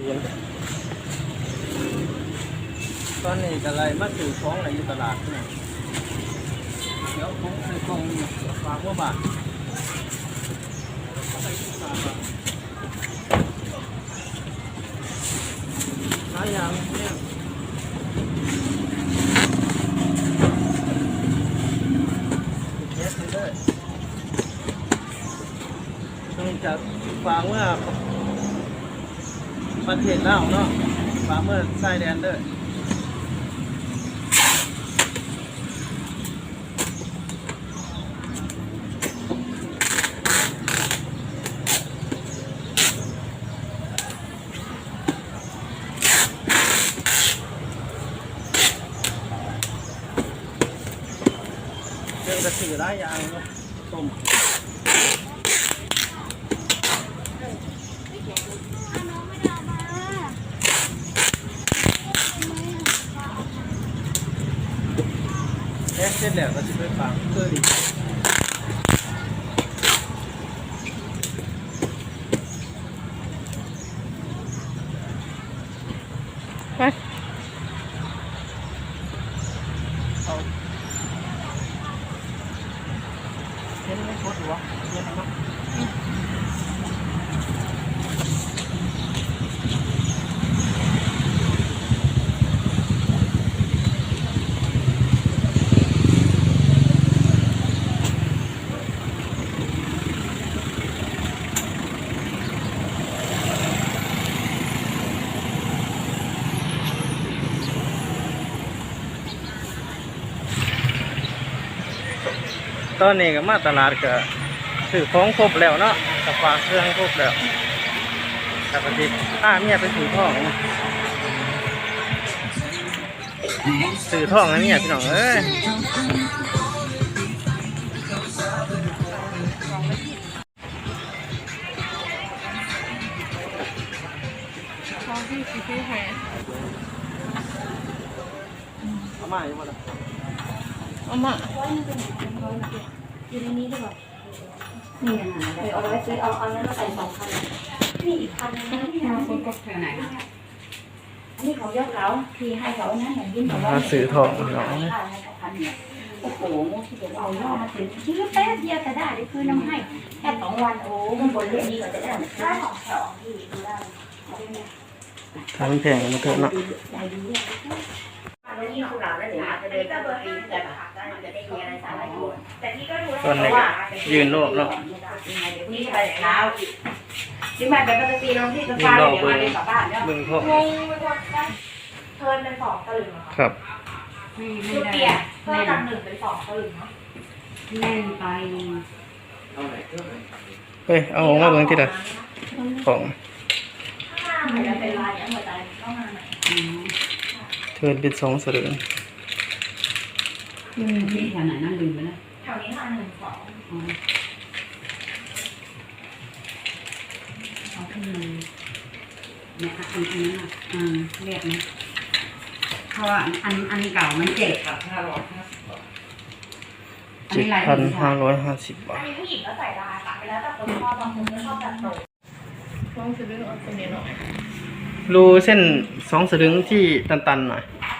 ตอนนี้ก็เลยมาซื้อของอะไรอยู่ตลาดเนี่ยเดี๋ยวของใส่กล่องนี่ฝากว่าบาทหาอย่างเนี่ยเทสเลยเด้อต้องจะฝากเมื่อ ประเทศลาวเนาะฝากเมื่อชายแดนเด้อเรื่องกระสือได้ยางเนาะต้ม เอ๊ะเสร็จแล้วก็จะไปฟังเพื่อดี ไป เอาเห็นไหมโคตรหัวเห็นไหม ตอนนี้ก็มาตลาดก็ซื้อของครบแล้วเนาะกับฝากเครื่องครบแล้วแต่ปฏิถ้าเมียไปซื้อท่องซื้อท่องนะเมียพี่น้องเอ้ยของที่สิซื้อให้เอามาอยู่บ่ล่ะเอามา อยู่ในนี้ด้วยนี่นะเดี๋ยวเอาไว้ซื้อเอาเอานั้นมาใส่สองพันนี่อีกพันนึงนะที่เราซื้อกับเธอไหนอันนี้ของยอดเขาที่ให้เขานะอย่างยิ่งขาว่ามาซื้อทองพี่น้องโอ้โหที่เดี๋ยวเอายอดมาซื้อชื่อแป๊บเดียวจะได้ได้คือน้ำให้แค่สองวันโอ้มันบนเรื่องนี้ก็จะได้ได้ของสองที่ดูได้ทำแพงมาเถอะเนาะได้ดีแล้คือเราแล้วเดี๋ยวจะเดินไปปีแต่จะได้ ต่ที่ก็ดูตอนนี้ก็ยืนโลกเนาะนี่ไปเช้าที่มาเป็นปกติลงที่สภาเดี๋ยวมาเรียนกลับบ้านเนี่ยเบิ่งท่องงงไปหมดนะเทิร์นเป็นสองตลึงเหรอครับคือเปลี่ยนเพิ่มจากหนึ่งเป็นสองตลึงเนาะแน่นไปเฮ้ยเอาออกมาเบิ่งทีละของถ้ามันจะเป็นลายอย่างหัวใจต้องมาไหนอืมเทิร์นเป็นสองสลึง ที่แถวไหนนั่งลืมไปแล้วแถวนี้ค่ะหนึ่งสองอ๋อเอาขึ้นมาเนี่ยอันอันนั้นอะอืมเรียกนะเพราะว่าอันอันเก่ามันเจ็ดอันเจ็ดนี้ลายพันผู้ชห้ายร้อยห้าสิบบาอันท นี้ผู้หญิงก็ใส่ได้ปะไปแล้วแต่คนชอบบางคนก็ชอบแบบโตของซื้อเอาตัวนี้หน่อยรูเส้นสองสลึงที่ตันๆหน่อยตรง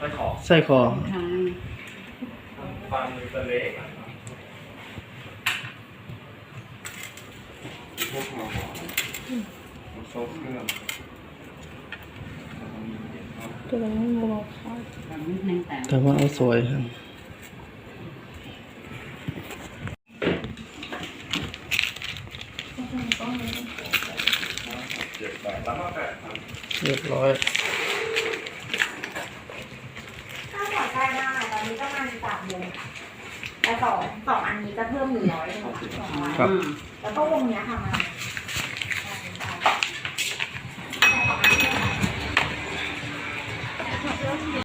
กับที่ใส่คอทางตัวนี้มันบอกเขาทางนิดนึงแต่แต่ว่าเอาสวยครับเรียบร้อย ถ้าถอดได้ได้ตอนนี้ก็ มาสามวงแต่สองสองอันนี้จะเพิ่มหนึ่งร้อยเลยค่ะสองร้อยครับอืมแล้วก็วงเนี้ยค่ะมา